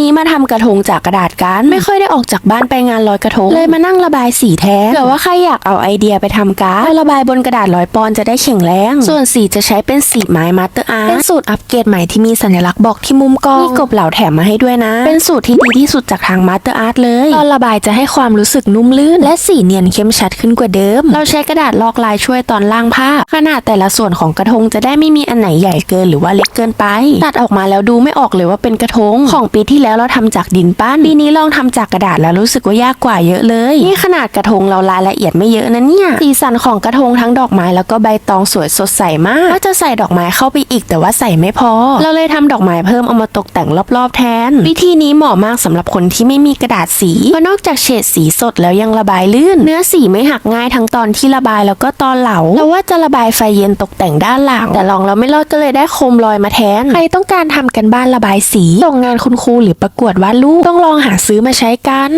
นี้มาทำกระทงจากกระดาษกัน ไม่ค่อยได้ออกจากบ้านไปงานลอยกระทง เลยมานั่งระบายสีแทนเผื่อว่าใครอยากเอาไอเดียไปทำการ์ดระบายบนกระดาษร้อยปอนด์จะได้แข็งแรง ส่วนสีจะใช้เป็นสีไม้มาสเตอร์อาร์เป็นสูตรอัปเกรดใหม่ที่มีสัญลักษณ์บอกที่มุมกล้องมีกบเหล่าแถมมาให้ด้วยนะ เป็นสูตรที่ดีที่สุดจากทางมาสเตอร์อาร์ตเลยตอนระบายจะให้ความรู้สึกนุ่มลื่น และสีเนียนเข้มชัดขึ้นกว่าเดิม เราใช้กระดาษลอกลายช่วยตอนล่างภาพขนาดแต่ละส่วนของกระทงจะได้ไม่มีอันไหนใหญ่เกินหรือว่าเล็กเกินไป ตัดออกมาแล้วดูไม่ออกเลยว่าเป็นกระทงของปีที่แล้วเราทำจากดินปั้น ปีนี้ลองทำจากกระดาษแล้วรู้สึกว่ายากกว่าเยอะเลย นี่ขนาดกระทงเรารายละเอียดไม่เยอะนะเนี่ย สีสันของกระทงทั้งดอกไม้แล้วก็ใบตองสวยสดใสมากว่าจะใส่ดอกไม้เข้าไปอีกแต่ว่าใส่ไม่พอ เราเลยทำดอกไม้เพิ่มเอามาตกแต่งรอบๆแทน วิธีนี้เหมาะมากสำหรับคนที่ไม่มีกระดาษสี เพราะนอกจากเฉดสีสดแล้วยังระบายลื่น เนื้อสีไม่หักง่ายทั้งตอนที่ระบายแล้วก็ตอนเหลาเราว่าจะระบายไฟเย็นตกแต่งด้านหลัง แต่ลองแล้วไม่รอดก็เลยได้โคมลอยมาแทน ใครต้องการทำกันบ้านระบายสีส่งงานคุณครูหรือประกวดวาดรูปต้องลองหาซื้อมาใช้กัน